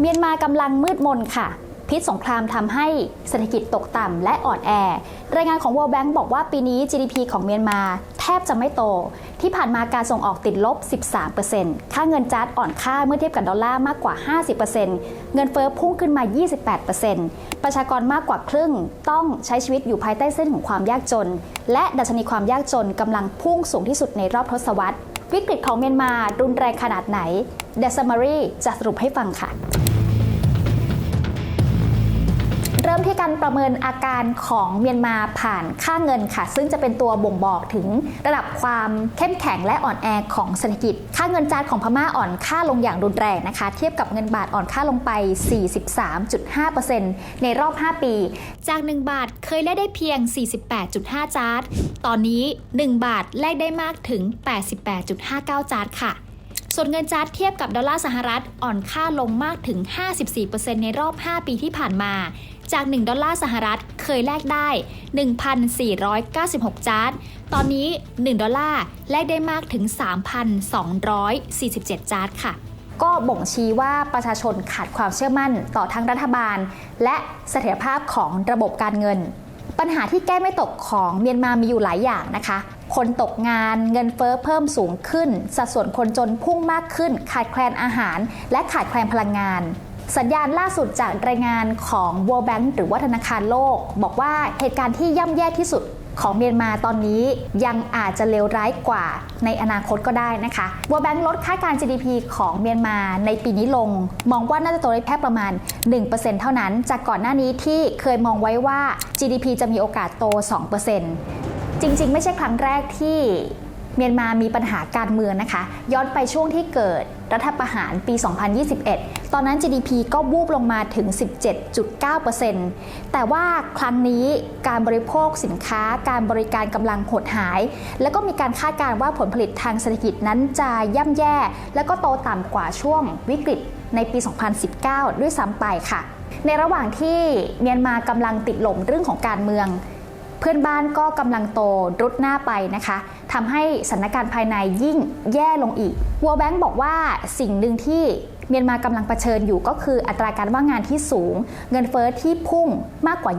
เมียนมากำลังมืดมนค่ะ พิษสงครามทำให้เศรษฐกิจตกต่ำและอ่อนแอ รายงานของ World Bank บอกว่าปีนี้ GDP ของเมียนมาแทบจะไม่โต ที่ผ่านมาการส่งออกติดลบ 13%ค่าเงินจาร์ดอ่อนค่าเมื่อเทียบกับดอลลาร์มากกว่า 50%เงินเฟ้อพุ่งขึ้นมา 28%ประชากรมากกว่าครึ่งต้องใช้ชีวิตอยู่ภายใต้เส้นของความยากจน และดัชนีความยากจนกำลังพุ่งสูงที่สุดในรอบทศวรรษ วิกฤตของเมียนมารุนแรงขนาดไหน The Summary จะสรุปให้ฟังค่ะ เริ่มที่การประเมินอาการของเมียนมาผ่านค่าเงินค่ะ ซึ่งจะเป็นตัวบ่งบอกถึงระดับความเข้มแข็งและอ่อนแอของเศรษฐกิจ ค่าเงินจาร์ดของพม่าอ่อนค่าลงอย่างรุนแรงนะคะ เทียบกับเงินบาทอ่อนค่าลงไป 43.5%ในรอบ 5 ปี จาก 1 บาทเคยแลกได้เพียง 48.5 จาร์ดตอนนี้ 1 บาทแลกได้มากถึง 88.59 จาร์ดค่ะ ส่วนเงินจาร์ดเทียบกับดอลลาร์สหรัฐอ่อนค่าลงมากถึง 54%ในรอบ 5 ปีที่ผ่านมา จาก 1 ดอลลาร์สหรัฐเคยแลกได้ 1,496 จาร์ดตอนนี้ 1 ดอลลาร์แลกได้มากถึง 3,247 จาร์ดค่ะ ก็บ่งชี้ว่าประชาชนขาดความเชื่อมั่นต่อทั้งรัฐบาล และเสถียรภาพของระบบการเงิน ปัญหาที่แก้ไม่ตกของเมียนมามีอยู่หลายอย่างนะคะ คนตกงานเงินเฟ้อเพิ่มสูงขึ้น สัดส่วนคนจนพุ่งมากขึ้น ขาดแคลนอาหาร และขาดแคลนพลังงานสัญญาณล่าสุดจากรายงานของ World Bank หรือว่าธนาคารโลก บอกว่าเหตุการณ์ที่ย่ำแย่ที่สุดของเมียนมาตอนนี้ยังอาจจะเลวร้ายกว่าในอนาคตก็ได้นะคะ World Bank ลดค่าการ GDP ของเมียนมาในปีนี้ลง มองว่าน่าจะโตได้แค่ประมาณ 1%เท่านั้น จากก่อนหน้านี้ที่เคยมองไว้ว่า GDP จะมีโอกาสโต 2% จริง ๆ ไม่ใช่ครั้งแรกที่เมียนมามีปัญหาการเมืองนะคะ ย้อนไปช่วงที่เกิดรัฐประหารปี 2021 ตอนนั้น GDP ก็วูบลงมาถึง 17.9%แต่ว่าครั้งนี้การบริโภคสินค้าการบริการกำลังหดหาย แล้วก็มีการคาดการณ์ว่าผลผลิตทางเศรษฐกิจนั้นจะย่ำแย่ แล้วก็โตต่ำกว่าช่วงวิกฤตในปี 2019 ด้วยซ้ำไปค่ะ ในระหว่างที่เมียนมากำลังติดหล่มเรื่องของการเมือง พื่อนบ้านก็กำลังโตรุดหน้าไปนะคะทำให้สถานการณ์ภายในยิ่งแย่ลงอีกวัวแบงก์บอกว่าสิ่งหนึ่งที่ เมียนมากำลังเผชิญอยู่ก็คืออัตราการว่างงานที่สูง เงินเฟอ้อที่พุ่งมากกว่า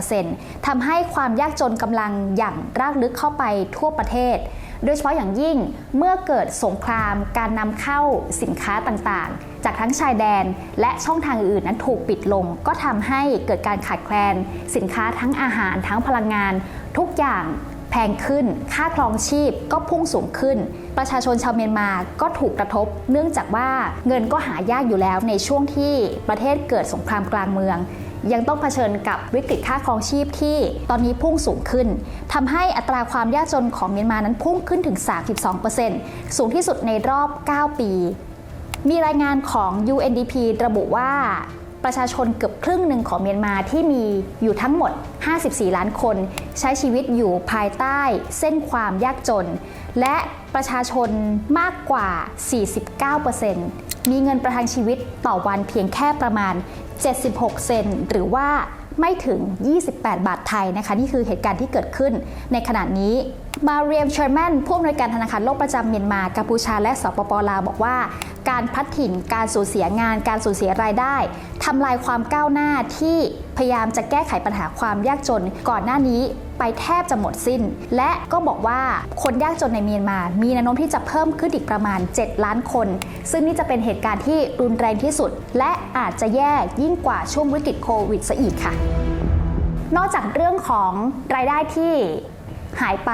28%ทำให้ความยากจนกำลังอย่างรากลึกเข้าไปทั่วประเทศ โดยเฉพาะอย่างยิ่งเมื่อเกิดสงครามการนำเข้าสินค้าต่างๆ จากทั้งชายแดนและช่องทางอื่นนั้นถูกปิดลง ก็ทำให้เกิดการขาดแคลน สินค้าทั้งอาหารทั้งพลังงาน ทุกอย่าง แพงขึ้น ค่าครองชีพก็พุ่งสูงขึ้น ประชาชนชาวเมียนมาก็ถูกกระทบ เนื่องจากว่าเงินก็หายากอยู่แล้วในช่วงที่ประเทศเกิดสงครามกลางเมือง ยังต้องเผชิญกับวิกฤตค่าครองชีพที่ตอนนี้พุ่งสูงขึ้นทำให้อัตราความยากจนของเมียนมานั้นพุ่งขึ้นถึง 32%สูงที่สุดในรอบ 9 ปี มีรายงานของ UNDP ระบุว่า ประชาชนเกือบครึ่งหนึ่งของเมียนมาที่มีอยู่ทั้งหมด 54 ล้านคน ใช้ชีวิตอยู่ภายใต้เส้นความยากจน และประชาชนมากกว่า 49%มีเงินประทังชีวิตต่อวันเพียงแค่ประมาณ 76 เซนหรือว่าไม่ถึง 28 บาทไทยนะคะ นี่คือเหตุการณ์ที่เกิดขึ้นในขณะนี้ มาเรียมเชอร์แมนผู้อำนวยการธนาคารโลกประจำเมียนมากัมพูชาและสปปลาวบอกว่า การพัดถิ่นการสูญเสียงาน การสูญเสียรายได้ทำลายความก้าวหน้าที่พยายามจะแก้ไขปัญหาความยากจนก่อนหน้านี้ไปแทบจะหมดสิ้น และก็บอกว่าคนยากจนในเมียนมา มีแนวโน้มที่จะเพิ่มขึ้นอีกประมาณ 7 ล้านคน ซึ่งนี่จะเป็นเหตุการณ์ที่รุนแรงที่สุด และอาจจะแย่ยิ่งกว่าช่วงวิกฤตโควิดซะอีกค่ะ นอกจากเรื่องของรายได้ที่ หายไป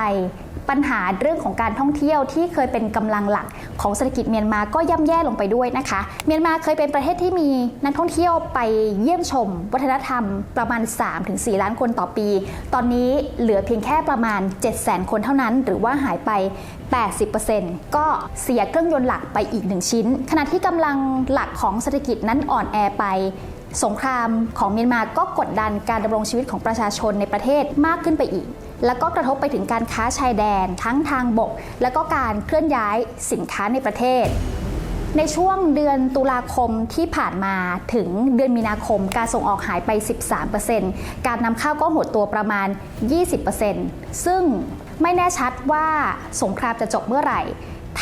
ปัญหาเรื่องของการท่องเที่ยวที่เคยเป็นกำลังหลักของเศรษฐกิจเมียนมาก็ย่ำแย่ลงไปด้วยนะคะ เมียนมาเคยเป็นประเทศที่มีนักท่องเที่ยวไปเยี่ยมชม วัฒนธรรมประมาณ 3-4 ล้านคนต่อปี ตอนนี้เหลือเพียงแค่ประมาณ700,000 คนเท่านั้น หรือว่าหายไป 80%ก็เสียเครื่องยนต์หลักไปอีกหนึ่งชิ้น ขณะที่กำลังหลักของเศรษฐกิจนั้นอ่อนแอไปสงครามของเมียนมาก็กดดันการดำรงชีวิตของประชาชนในประเทศมากขึ้นไปอีก แล้วก็กระทบไปถึงการค้าชายแดนทั้งทางบก แล้วก็การเคลื่อนย้ายสินค้าในประเทศ ในช่วงเดือนตุลาคมที่ผ่านมาถึงเดือนมีนาคม การส่งออกหายไป 13%การนำเข้าก็หดตัวประมาณ 20%ซึ่งไม่แน่ชัดว่าสงครามจะจบเมื่อไหร่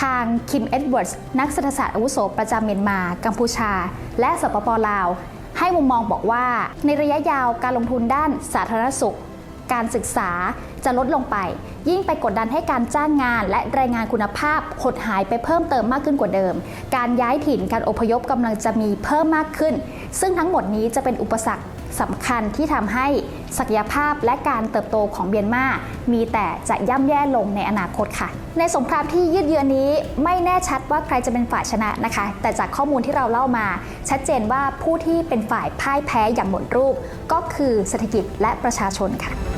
ทางคิมเอ็ดเวิร์ดนักเศรษฐศาสตร์อาวุโสประจำเมียนมา กัมพูชา และสปปลาว ให้มุมมองบอกว่า ในระยะยาวการลงทุนด้านสาธารณสุข การศึกษาจะลดลงไป ยิ่งไปกดดันให้การจ้างงาน และแรงงานคุณภาพหดหายไปเพิ่มเติมมากขึ้นกว่าเดิม การย้ายถิ่นการอพยพกำลังจะมีเพิ่มมากขึ้น ซึ่งทั้งหมดนี้จะเป็นอุปสรรคสำคัญที่ทำให้ศักยภาพและการเติบโตของเมียนมา มีแต่จะย่ำแย่ลงในอนาคตค่ะ ในสงครามที่ยืดเยื้อนี้ไม่แน่ชัดว่าใครจะเป็นฝ่ายชนะนะคะ แต่จากข้อมูลที่เราเล่ามา ชัดเจนว่าผู้ที่เป็นฝ่ายพ่ายแพ้อย่างหมดรูป ก็คือเศรษฐกิจและประชาชนค่ะ